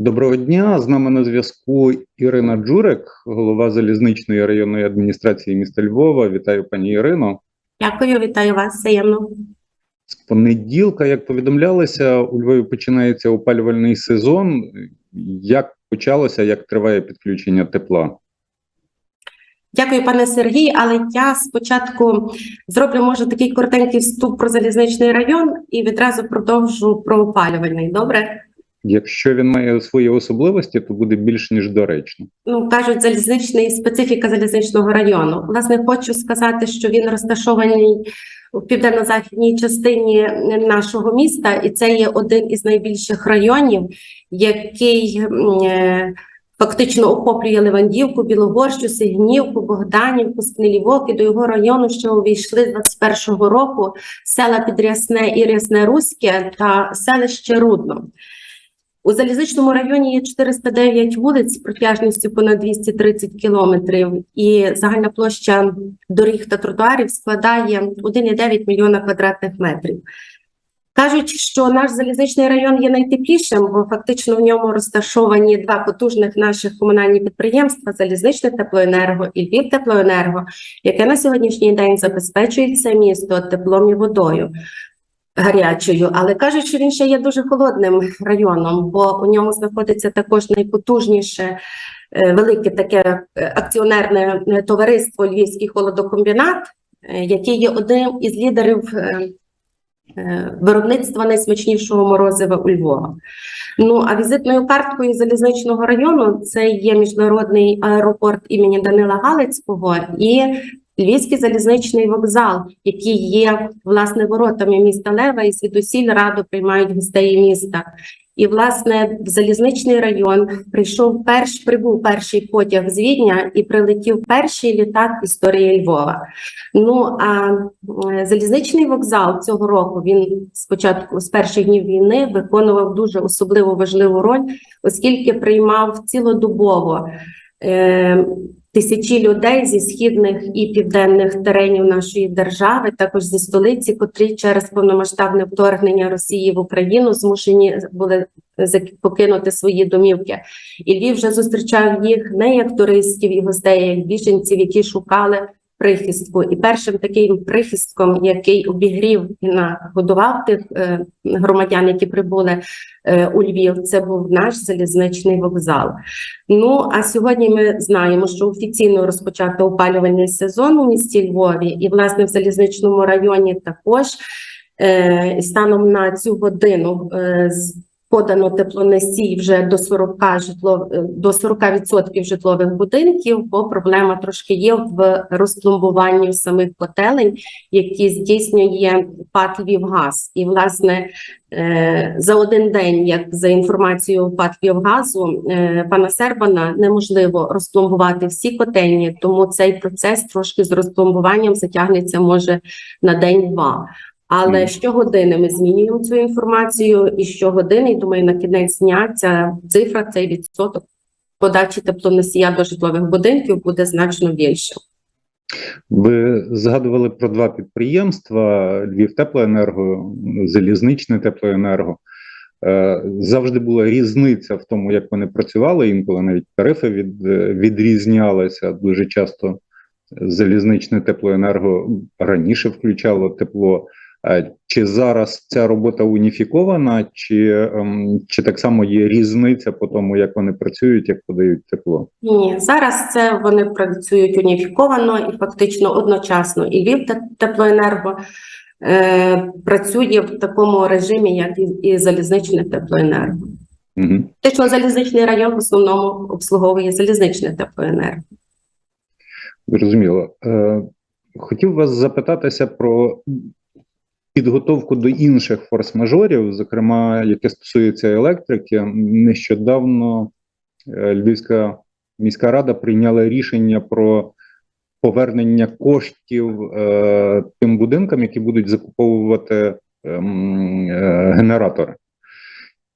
Доброго дня. З нами на зв'язку Ірина Джурик, голова залізничної районної адміністрації міста Львова. Вітаю пані Ірино. Дякую, вітаю вас взаємно. З понеділка, як повідомлялося, у Львові починається опалювальний сезон. Як почалося, як триває підключення тепла? Дякую, пане Сергій. Але я спочатку зроблю, може, такий коротенький вступ про залізничний район і відразу продовжу про опалювальний. Добре? Якщо він має свої особливості, то буде більш ніж доречно. Ну кажуть, залізничний специфіка залізничного району. Власне, хочу сказати, що він розташований у південно-західній частині нашого міста, і це є один із найбільших районів, який е, фактично охоплює Левандівку, Білогорщу, Сигнівку, Богданівку, Скнилівок. І до його району ще увійшли з 21-го року села Підрясне і Рясне Руське та селище Рудно. У залізничному районі є 409 вулиць з протяжністю понад 230 кілометрів, і загальна площа доріг та тротуарів складає 1,9 мільйона квадратних метрів. Кажуть, що наш залізничний район є найтеплішим, бо фактично в ньому розташовані два потужних наших комунальні підприємства: залізничне теплоенерго і Львівтеплоенерго, яке на сьогоднішній день забезпечує це місто теплом і водою гарячою, але кажуть, що він ще є дуже холодним районом, бо у ньому знаходиться також найпотужніше е, велике таке е, акціонерне е, товариство Львівський холодокомбінат, який є одним із лідерів виробництва найсмачнішого морозива у Львова. Ну а візитною карткою залізничного району це є міжнародний аеропорт імені Данила Галицького і Львівський залізничний вокзал, який є власне воротами міста Лева, і звідусіль радо приймають гостей міста. І власне в залізничний район прийшов перш прибув перший потяг з Відня і прилетів перший літак історії Львова. Ну а залізничний вокзал цього року він спочатку з перших днів війни виконував дуже особливо важливу роль, оскільки приймав цілодобово. Е, Тисячі людей зі східних і південних теренів нашої держави, також зі столиці, котрі через повномасштабне вторгнення Росії в Україну змушені були покинути свої домівки. І Львів вже зустрічав їх не як туристів і гостей, а як біженців, які шукали прихистку. І першим таким прихистком, який обігрів і нагодував тих е, громадян, які прибули е, у Львів, це був наш залізничний вокзал. Ну а сьогодні ми знаємо, що офіційно розпочато опалювальний сезон у місті Львові, і власне в залізничному районі також е, станом на цю годину подано теплоносій вже до 40 житло е, до 40% житлових будинків, бо проблема трошки є в розпломбуванні самих котелень, які здійснює ПАТ «Львівгаз». І власне Е, За один день, як за інформацією ПАТ «Львівгазу», е, пана Сербана, неможливо розпломбувати всі котельні, тому цей процес трошки з розпломбуванням затягнеться може на день-два. Але щогодини ми змінюємо цю інформацію, і щогодини, і думаю, на кінець дня ця цифра, цей відсоток подачі теплоносія до житлових будинків буде значно більше. Ви згадували про два підприємства: Львів Теплоенерго, Залізничне Теплоенерго. Е, Завжди була різниця в тому, як вони працювали. Інколи навіть тарифи від, е, відрізнялися. Дуже часто залізничне теплоенерго раніше включало тепло. Е, Чи зараз ця робота уніфікована, чи, ем, чи так само є різниця по тому, як вони працюють, як подають тепло? Ні, зараз це вони працюють уніфіковано і фактично одночасно. І Львів теплоенерго е, працює в такому режимі, як і, і залізничне теплоенерго. Угу. Фактично, залізничний район в основному обслуговує залізничне теплоенерго. Зрозуміло. Е, хотів вас запитатися про підготовку до інших форс-мажорів, зокрема, яке стосується електрики. Нещодавно е, Львівська міська рада прийняла рішення про повернення коштів е, тим будинкам, які будуть закуповувати ем, е, генератори.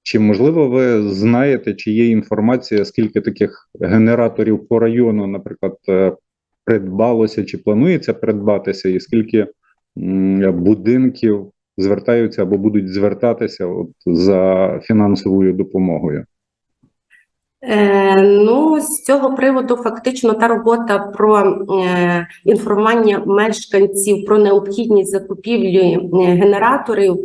Чи можливо ви знаєте, чи є інформація, скільки таких генераторів по району, наприклад, е, придбалося чи планується придбатися, і скільки будинків звертаються або будуть звертатися от за фінансовою допомогою? Е, ну, з цього приводу фактично та робота про е, інформування мешканців про необхідність закупівлі е, генераторів.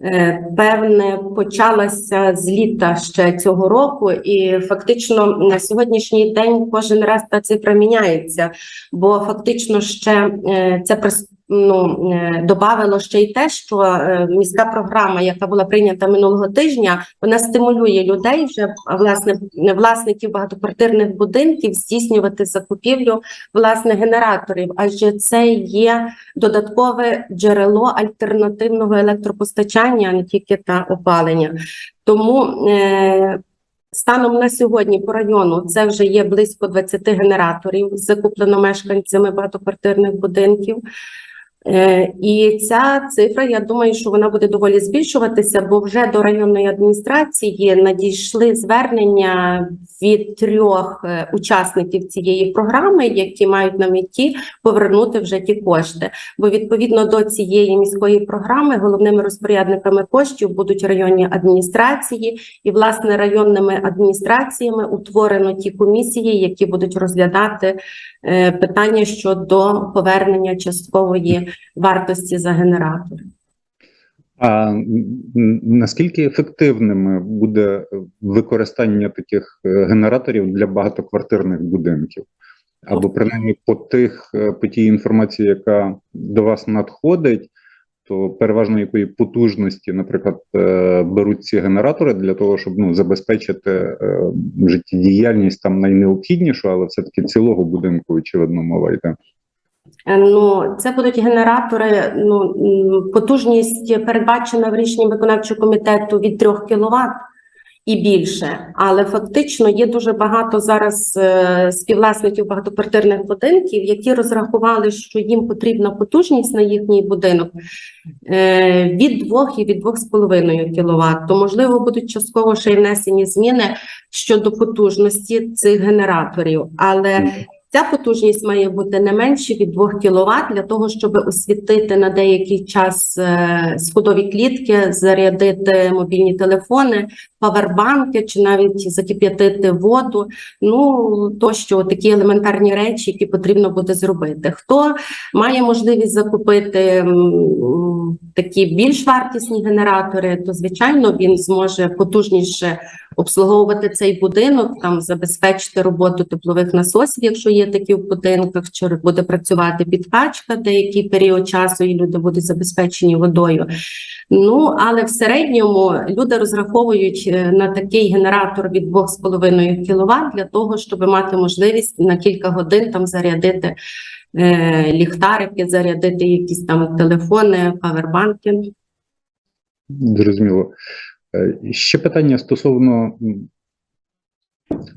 е, Певне, почалася з літа ще цього року, і фактично на сьогоднішній день кожен раз та цифра міняється, бо фактично ще е, це прис- ну, е, добавило ще й те, що е, міська програма, яка була прийнята минулого тижня, вона стимулює людей вже власне власників багатоквартирних будинків здійснювати закупівлю власне генераторів, адже це є додаткове джерело альтернативного електропостачання, а не тільки та опалення. Тому е, станом на сьогодні по району це вже є близько 20 генераторів, закуплено мешканцями багатоквартирних будинків. Е, І ця цифра, я думаю, що вона буде доволі збільшуватися, бо вже до районної адміністрації надійшли звернення від трьох е, учасників цієї програми, які мають на меті повернути вже ті кошти. Бо відповідно до цієї міської програми головними розпорядниками коштів будуть районні адміністрації, і власне районними адміністраціями утворено ті комісії, які будуть розглядати питання щодо повернення часткової вартості за генератор. А наскільки ефективними буде використання таких е, генераторів для багатоквартирних будинків? Або принаймні по тих е, по тій інформації, яка до вас надходить, то переважно якої потужності, наприклад, е, беруть ці генератори для того, щоб ну забезпечити е, життєдіяльність там найнеобхіднішу, але все таки цілого будинку, очевидно, мова йде. Е, Ну, це будуть генератори. Ну потужність передбачена в рішенні виконавчого комітету від 3 кВт і більше. Але фактично є дуже багато зараз е, співвласників багатоквартирних будинків, які розрахували, що їм потрібна потужність на їхній будинок е, від 2 і від 2,5 кВт. То можливо будуть частково ще й внесені зміни щодо потужності цих генераторів, але Ця потужність має бути не менше від 2 кВт для того, щоб освітити на деякий час е, сходові клітки, зарядити мобільні телефони, павербанки чи навіть закип'ятити воду. Ну тощо такі елементарні речі, які потрібно буде зробити. Хто має можливість закупити такі більш вартісні генератори, то звичайно він зможе потужніше обслуговувати цей будинок, там забезпечити роботу теплових насосів, якщо є такі в будинках, чи буде працювати підкачка деякий період часу, і люди будуть забезпечені водою. Ну але в середньому люди розраховують на такий генератор від 2,5 кВт для того, щоб мати можливість на кілька годин там зарядити е, ліхтарики, зарядити якісь там телефони, павербанки. Зрозуміло. Е, Ще питання стосовно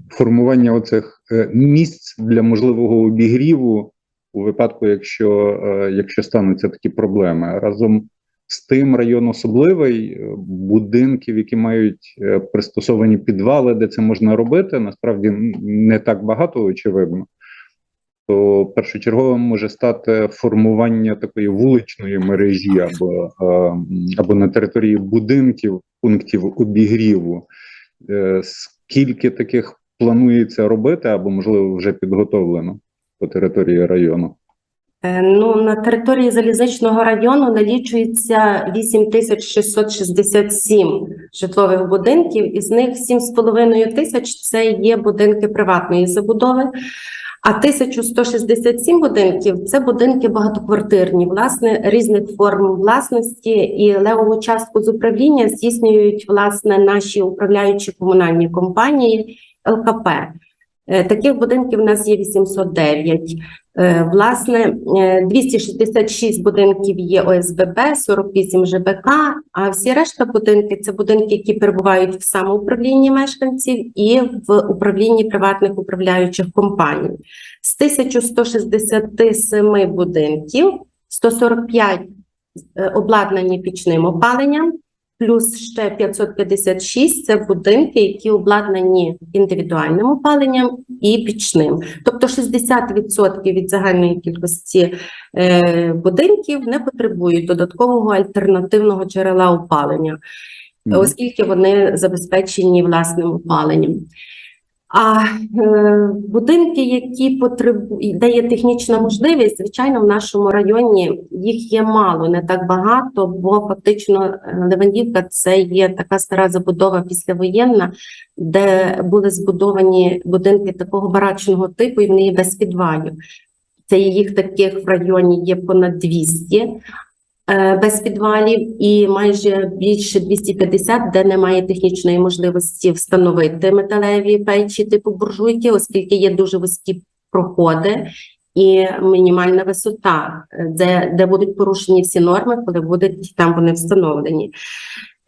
формування оцих е, місць для можливого обігріву у випадку, якщо, е, якщо стануться такі проблеми. Разом з тим район особливий, е, будинків, які мають е, пристосовані підвали, де це можна робити, насправді не так багато, очевидно. То першочерговим може стати формування такої вуличної мережі або, е, або на території будинків пунктів обігріву. Скільки таких планується робити, або можливо вже підготовлено по території району? Е, Ну, на території залізничного району налічується 8667 житлових будинків, із них 7,5 тисяч це є будинки приватної забудови, а 1167 будинків це будинки багатоквартирні, власне, різних форм власності, і левову частку з управління здійснюють власне наші управляючі комунальні компанії ЛКП. Е, Таких будинків у нас є 809. Е, Власне, е, 266 будинків є ОСББ, 48 ЖБК, а всі решта будинки це будинки, які перебувають в самоуправлінні мешканців і в управлінні приватних управляючих компаній. З 1167 будинків 145 е, обладнані пічним опаленням, плюс ще 556 – це будинки, які обладнані індивідуальним опаленням і пічним. Тобто 60% від загальної кількості е, будинків не потребують додаткового альтернативного джерела опалення, оскільки вони забезпечені власним опаленням. А е, будинки, які потребують, де є технічна можливість, звичайно, в нашому районі їх є мало, не так багато, бо фактично е, Левандівка це є така стара забудова післявоєнна, де були збудовані будинки такого барачного типу, і вони є без підвалів. Це їх таких в районі є понад 200 е, без підвалів, і майже більше 250, де немає технічної можливості встановити металеві печі типу буржуйки, оскільки є дуже вузькі проходи і мінімальна висота, е, де, де будуть порушені всі норми, коли будуть там вони встановлені.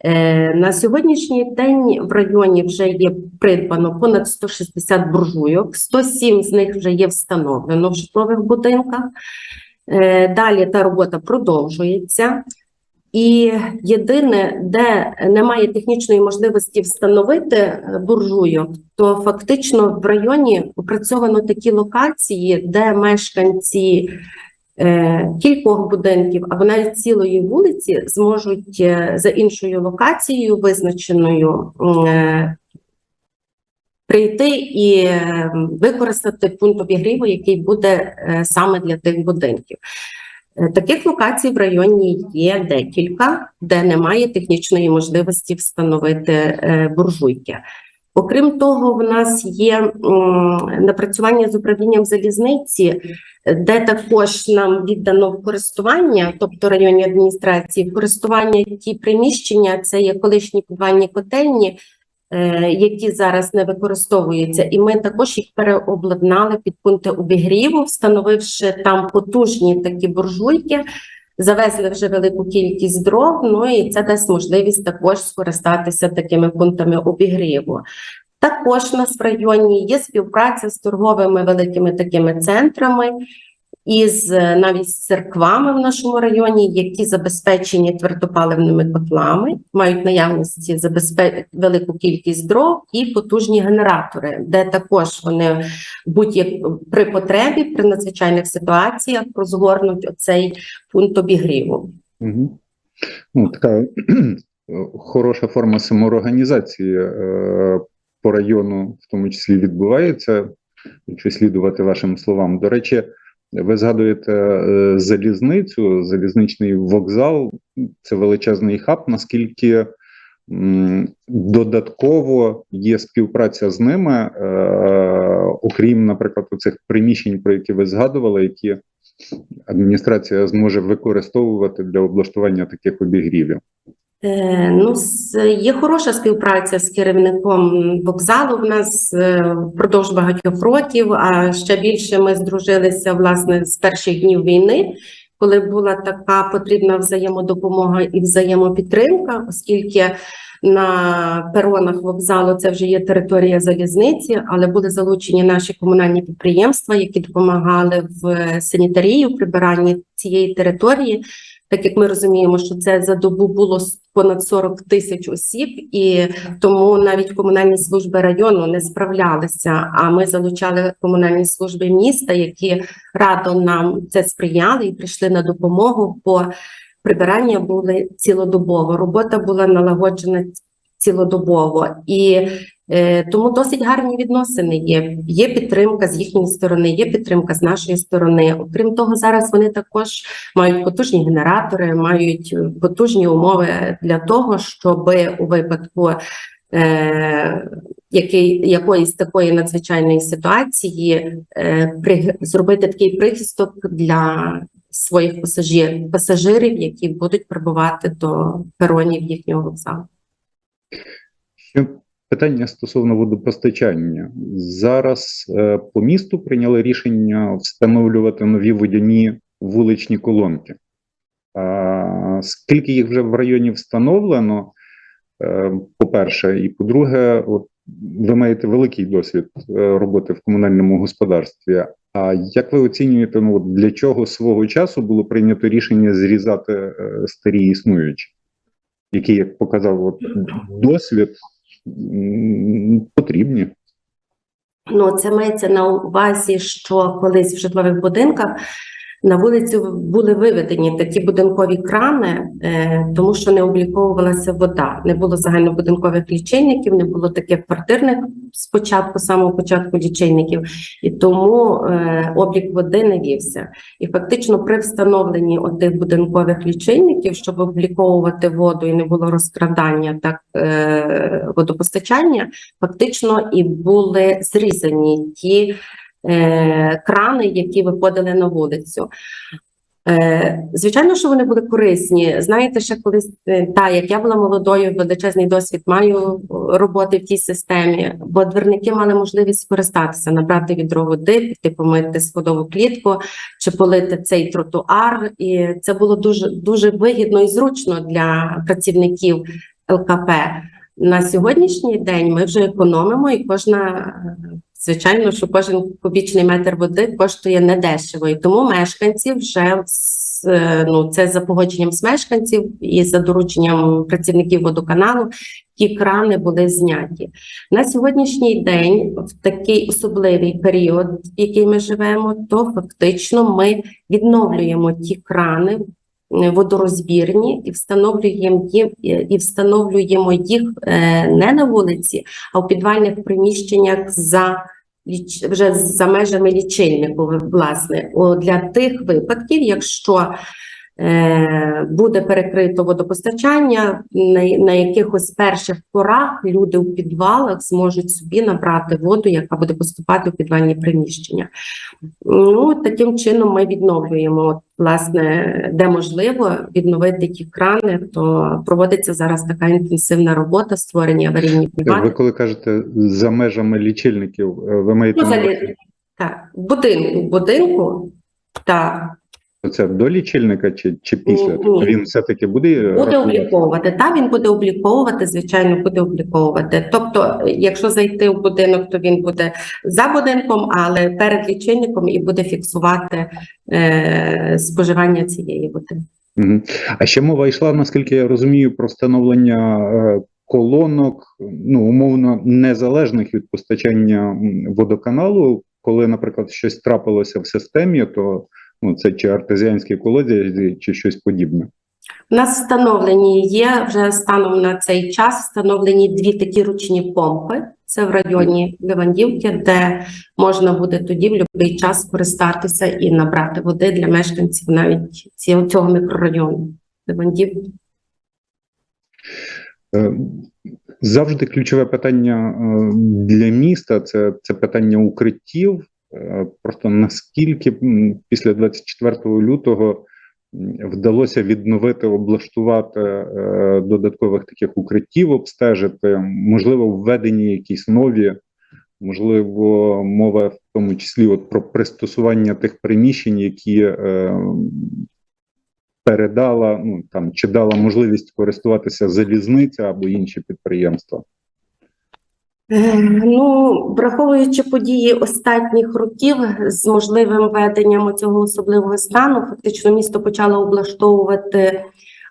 Е, На сьогоднішній день в районі вже є придбано понад 160 буржуйок, 107 з них вже є встановлено в житлових будинках. Е, Далі та робота продовжується. І єдине, де немає технічної можливості встановити е, буржуйок, то фактично в районі опрацьовано такі локації, де мешканці е, кількох будинків або навіть цілої вулиці зможуть за іншою локацією, визначеною, прийти і е, використати пункт обігріву, який буде е, саме для тих будинків. Е, Таких локацій в районі є декілька, де немає технічної можливості встановити е, буржуйки. Окрім того, в нас є напрацювання з управлінням залізниці, де також нам віддано в користування, тобто районні адміністрації, в користування ті приміщення, це є колишні підвальні котельні, які зараз не використовуються, і ми також їх переобладнали під пункти обігріву, встановивши там потужні такі буржуйки. Завезли вже велику кількість дров, ну і це дасть можливість також скористатися такими пунктами обігріву. Також у нас в районі є співпраця з торговими великими такими центрами, із е, навіть церквами в нашому районі, які забезпечені твердопаливними котлами, мають наявності забезпе... велику кількість дров і потужні генератори, де також вони будь-як при потребі, при надзвичайних ситуаціях розгорнуть оцей пункт обігріву. Угу. Ну, така хороша форма самоорганізації е, по району, в тому числі, відбувається, якщо слідувати вашим словам. До речі, ви згадуєте е, залізницю, залізничний вокзал це величезний хаб. Наскільки додатково є співпраця з ними, е, окрім, наприклад, цих приміщень, про які ви згадували, які адміністрація зможе використовувати для облаштування таких обігрівів. Е, Ну, є хороша співпраця з керівником вокзалу. В нас е, впродовж багатьох років, а ще більше ми здружилися власне з перших днів війни, коли була така потрібна взаємодопомога і взаємопідтримка, оскільки на перонах вокзалу це вже є територія залізниці, але були залучені наші комунальні підприємства, які допомагали в санітарії, в прибиранні цієї території. Так як ми розуміємо, що це за добу було понад 40 тисяч осіб, і тому навіть комунальні служби району не справлялися. А ми залучали комунальні служби міста, які радо нам це сприяли і прийшли на допомогу. Бо прибирання були цілодобово. Робота була налагоджена цілодобово, і тому досить гарні відносини є. Є підтримка з їхньої сторони, є підтримка з нашої сторони. Окрім того, зараз вони також мають потужні генератори, мають е, потужні умови для того, щоб у випадку е, який, якоїсь такої надзвичайної ситуації е, при, зробити такий прихисток для своїх пасажирів, пасажирів, які будуть прибувати до перонів їхнього вокзалу. Ще питання стосовно водопостачання. Зараз е, по місту прийняли рішення встановлювати нові водяні вуличні колонки. А, скільки їх вже в районі встановлено, е, по-перше, і по-друге, от ви маєте великий досвід е, роботи в комунальному господарстві. А як ви оцінюєте, ну, от для чого свого часу було прийнято рішення зрізати е, старі існуючі, які, як показав от, досвід, потрібні? Ну, це мається на увазі, що колись в житлових будинках На вулицю були виведені такі будинкові крани, е, тому що не обліковувалася вода. Не було загальнобудинкових лічильників, не було таких квартирних спочатку, самого початку лічильників, і тому е, облік води не вівся. І фактично при встановленні отих будинкових лічильників, щоб обліковувати воду і не було розкрадання так е, водопостачання, фактично і були зрізані ті е, крани, які виходили на вулицю. Е, звичайно, що вони були корисні. Знаєте, ще колись е, та як я була молодою, величезний досвід маю роботи в тій системі, бо двірники мали можливість скористатися, набрати відро води, піти помити сходову клітку чи полити цей тротуар. І це було дуже дуже вигідно і зручно для працівників ЛКП. На сьогоднішній день ми вже економимо, і кожна звичайно, що кожен кубічний метр води коштує недешево, і тому мешканці вже е, ну це за погодженням з мешканців і за дорученням працівників водоканалу. Ті крани були зняті на сьогоднішній день, в такий особливий період, в який ми живемо, то фактично ми відновлюємо ті крани е, водорозбірні і встановлюємо їм і встановлюємо їх е, не на вулиці, а в підвальних приміщеннях за вже за межами лічильнику, власне, для тих випадків, якщо буде перекрито водопостачання, на, якихось перших порах люди у підвалах зможуть собі набрати воду, яка буде поступати у підвальні приміщення. Ну, таким чином ми відновлюємо, власне, де можливо відновити ті крани, то проводиться зараз така інтенсивна робота створення аварійних Ви коли кажете за межами лічильників, е, ви маєте Ну, Так, будинку, будинку, так, це до лічильника чи, чи після? Ні, Тобто ні. він все-таки буде, буде рахувати? обліковувати. Та він буде обліковувати, звичайно, буде обліковувати. Тобто, якщо зайти в будинок, то він буде за будинком, але перед лічильником і буде фіксувати е, споживання цієї води. А ще мова йшла, наскільки я розумію, про встановлення е, колонок, ну умовно незалежних від постачання водоканалу. Коли, наприклад, щось трапилося в системі, то ну це чи артезіанські колодязі, чи щось подібне. У нас встановлені є вже станом на цей час встановлені дві такі ручні помпи. Це в районі Левандівки, де можна буде тоді в будь-який час скористатися і набрати води для мешканців навіть цього мікрорайону. Левандівки. Е, Завжди ключове питання е, для міста це, це питання укриттів. Просто наскільки після 24 лютого вдалося відновити, облаштувати е, додаткових таких укриттів, обстежити, можливо, введені якісь нові, можливо, мова в тому числі от про пристосування тих приміщень, які е, передала ну там чи дала можливість користуватися залізниця або інші підприємства. Е, Ну, враховуючи події останніх років з можливим введенням цього особливого стану, фактично місто почало облаштовувати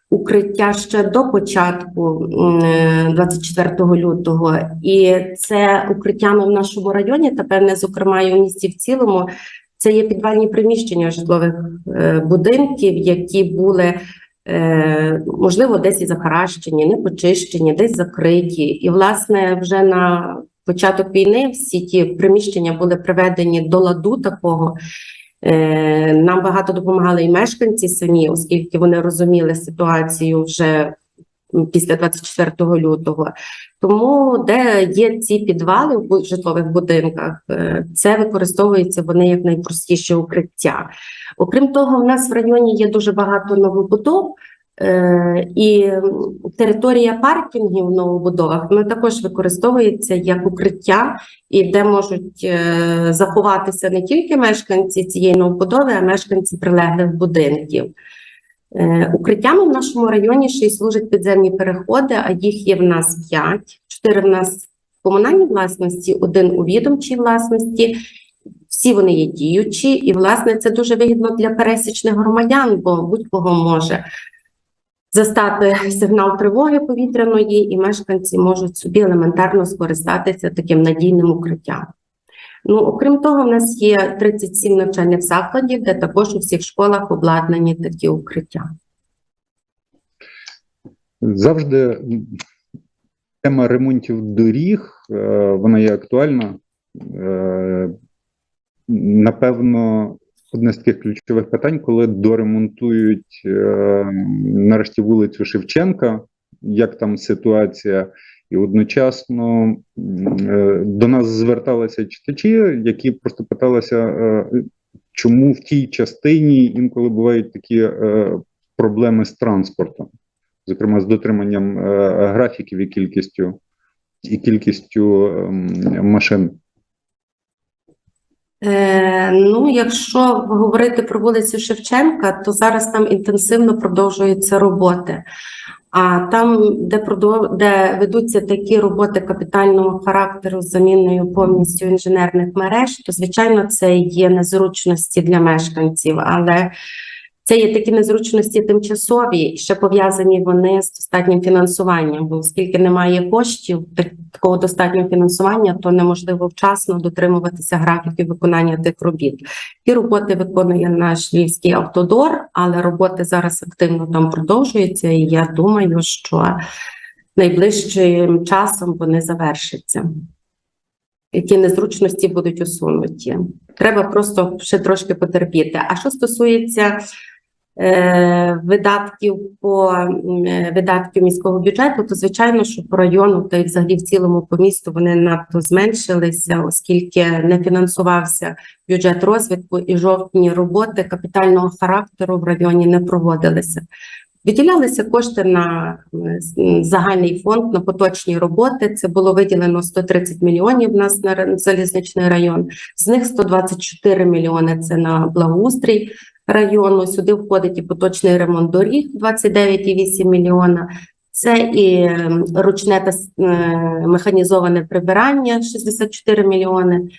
укриття ще до початку м, е, 24 лютого, і це укриття в нашому районі, та певне, зокрема, і в місті в цілому. Це є підвальні приміщення житлових е, будинків, які були можливо десь і захаращені, не почищені, десь закриті. І, власне, вже на початок війни всі ті приміщення були приведені до ладу такого. Е, Нам багато допомагали і мешканці самі, оскільки вони розуміли ситуацію вже після 24 лютого. Тому, де є ці підвали в житлових будинках, е, це використовується вони як найпростіше укриття. Окрім того, в нас в районі є дуже багато новобудов. Е, і територія паркінгів в новобудовах вона також використовується як укриття, і де можуть е, заховатися не тільки мешканці цієї новобудови, а мешканці прилеглих будинків. Е, Укриттями в нашому районі ще й служать підземні переходи, а їх є в нас п'ять. Чотири в нас в комунальній власності, один у відомчій власності. Всі вони є діючі, і власне це дуже вигідно для пересічних громадян, бо будь-кого може застати сигнал тривоги повітряної, і мешканці можуть собі елементарно скористатися таким надійним укриттям. Ну, окрім того, в нас є 37 навчальних закладів, де також у всіх школах обладнані такі укриття. Завжди тема ремонтів доріг, е, вона є актуальна. Е, Напевно, одне з таких ключових питань, коли доремонтують е, нарешті вулицю Шевченка, як там ситуація, і одночасно е, до нас зверталися читачі, які просто питалися, е, чому в тій частині інколи бувають такі е, проблеми з транспортом зокрема з дотриманням графіків і кількістю і кількістю ем, машин. Е, ну, якщо говорити про вулицю Шевченка, то зараз там інтенсивно продовжуються роботи. А там, де продов... де ведуться такі роботи капітального характеру з заміною повністю інженерних мереж, то звичайно це є незручності для мешканців, але це є такі незручності тимчасові, ще пов'язані вони з достатнім фінансуванням. Бо оскільки немає коштів такого достатнього фінансування, то неможливо вчасно дотримуватися графіків виконання тих робіт. Ті роботи виконує наш львівський автодор, але роботи зараз активно там продовжуються. І я думаю, що найближчим часом вони завершаться. І ті незручності будуть усунуті. Треба просто ще трошки потерпіти. А що стосується видатків по е, видатків міського бюджету, то звичайно, що по району та й взагалі в цілому по місту вони надто зменшилися, оскільки не фінансувався бюджет розвитку і жовтні роботи капітального характеру в районі не проводилися. Виділялися кошти на е, загальний фонд на поточні роботи. Це було виділено 130 мільйонів у нас на залізничний район. З них 124 мільйони це на благоустрій району. Сюди входить і поточний ремонт доріг 29,8 мільйона. Це і е, ручне та е, механізоване прибирання 64 мільйони.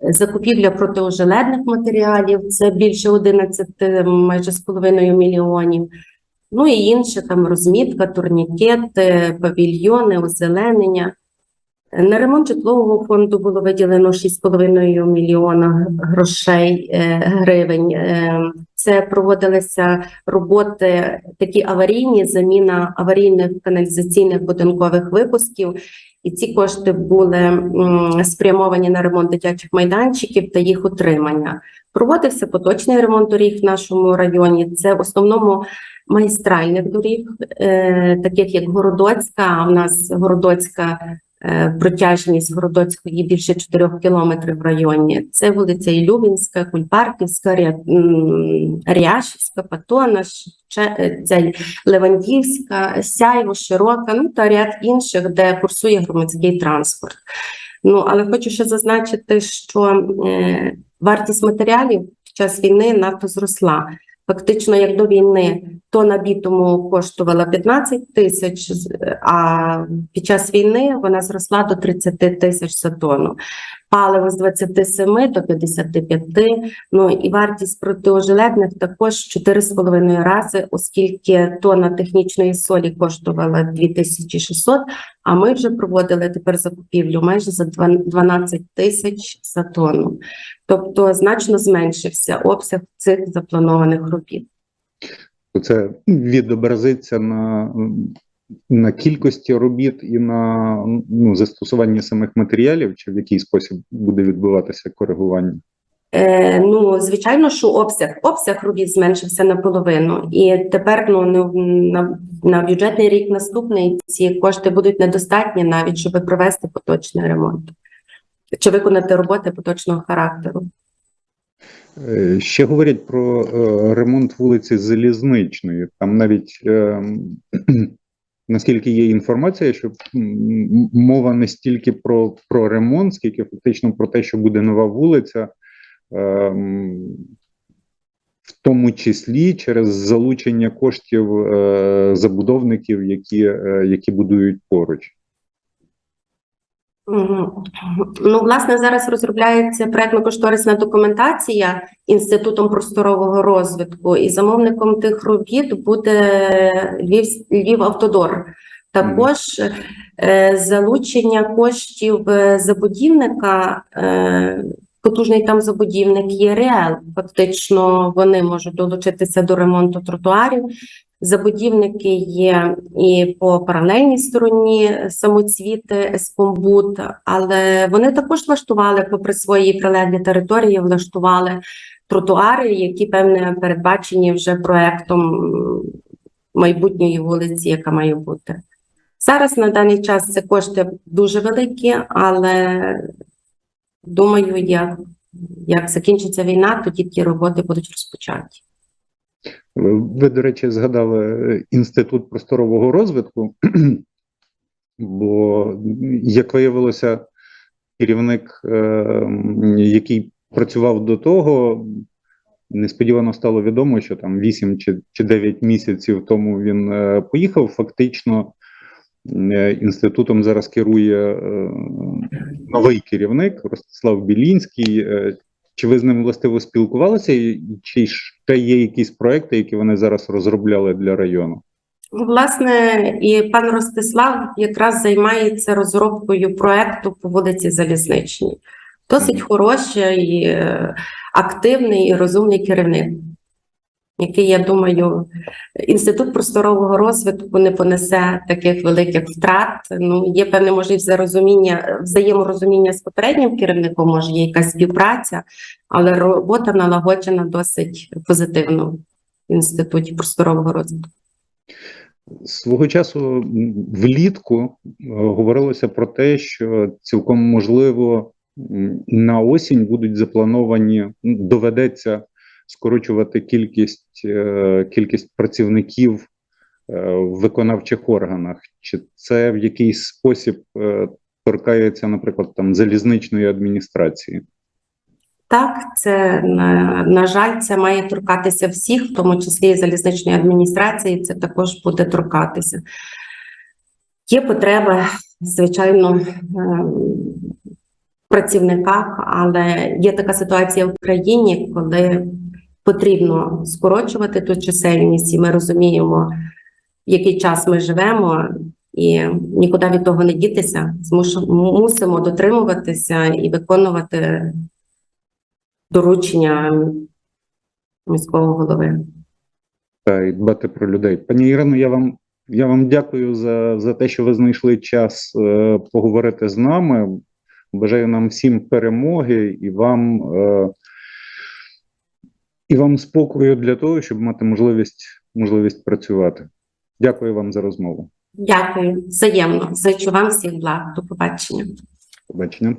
Закупівля протиожеледних матеріалів це більше 11, майже з половиною мільйонів. Ну і інше там розмітка, турнікети, павільйони, озеленення. На ремонт житлового фонду було виділено 6,5 мільйона грошей е, гривень. Е, Це проводилися роботи такі аварійні, заміна аварійних каналізаційних будинкових випусків. І ці кошти були спрямовані на ремонт дитячих майданчиків та їх утримання. Проводився поточний ремонт доріг в нашому районі. Це в основному магістральних доріг, е, таких як Городоцька. А в нас Городоцька протяжність Городоцької більше 4 кілометрів в районі. Це вулиця Ілюбінська, Кульпарківська, Ря- Ряшівська, Патона, е, Левандівська, Сяйво, Широка, ну та ряд інших, де курсує громадський транспорт. Ну але хочу ще зазначити, що е, вартість матеріалів під час війни надто зросла. Фактично, як до війни, тона бітуму коштувала 15 тисяч, з- а під час війни вона зросла до 30 тисяч за тонну. Паливо з 27 до 55, ну і вартість протиожеледних також 4,5 рази, оскільки тонна технічної солі коштувала 2600, а ми вже проводили тепер закупівлю майже за 12 тисяч за тонну. Тобто значно зменшився обсяг цих запланованих робіт. Це відобразиться на, на кількості робіт і на ну, застосуванні самих матеріалів, чи в який спосіб буде відбуватися коригування. Е, ну, звичайно, що обсяг, обсяг робіт зменшився наполовину, і тепер ну, на, на бюджетний рік наступний ці кошти будуть недостатні навіть, щоб провести поточний ремонт чи виконати роботи поточного характеру. Е, Ще говорять про е, ремонт вулиці Залізничної. Там навіть е, наскільки є інформація, що мова не стільки про, про ремонт, скільки фактично про те, що буде нова вулиця, ем, в тому числі через залучення коштів е, забудовників, які, е, які будують поруч. Ну, власне, зараз розробляється проектно-кошторисна документація Інститутом просторового розвитку, і замовником тих робіт буде Львів, Львівавтодор. Також е, залучення коштів е, забудівника е, потужний там забудівник є РЕЛ. Фактично вони можуть долучитися до ремонту тротуарів. Забудівники є і по паралельній стороні самоцвіти Еспомбут, але вони також влаштували, попри свої прилеглі території, влаштували тротуари, які певне передбачені вже проектом майбутньої вулиці, яка має бути. Зараз на даний час це кошти дуже великі, але думаю, як, як закінчиться війна, тоді ті роботи будуть розпочаті. Ви, до речі, згадали е, інститут просторового розвитку, бо, як виявилося, керівник, е, який працював до того, несподівано стало відомо, що там 8 чи, чи 9 місяців тому він е, поїхав. Фактично, інститутом зараз керує новий керівник Ростислав Білінський. Чи ви з ним властиво спілкувалися, чи ще є якісь проекти, які вони зараз розробляли для району? Власне, і пан Ростислав якраз займається розробкою проекту по вулиці Залізничній. Досить хороший, е, активний і розумний керівник, який, я думаю, інститут просторового розвитку не понесе таких великих втрат. Ну, є певне, може, і взаєморозуміння, взаєморозуміння з попереднім керівником, може, є якась співпраця, але робота налагоджена досить позитивно в інституті просторового розвитку. Свого часу влітку е, говорилося про те, що цілком можливо на осінь будуть заплановані, доведеться скорочувати кількість, е, кількість працівників е, в виконавчих органах. Чи це в якийсь спосіб е, торкається, наприклад, там залізничної адміністрації? Так, це на, жаль, це має торкатися всіх, в тому числі і залізничної адміністрації. Це також буде торкатися. Є потреба, звичайно, в працівниках, але є така ситуація в країні, коли потрібно скорочувати ту чисельність, і ми розуміємо, в який час ми живемо, і нікуди від того не дітися. Мусимо дотримуватися і виконувати доручення міського голови. та і дбати про людей. Пані Ірино, я вам я вам дякую за, за те, що ви знайшли час е, поговорити з нами. Бажаю нам всім перемоги і вам, е, і вам спокою для того, щоб мати можливість, можливість працювати. Дякую вам за розмову. Дякую, взаємно. Зачу вам всіх благ. До побачення. Побачення.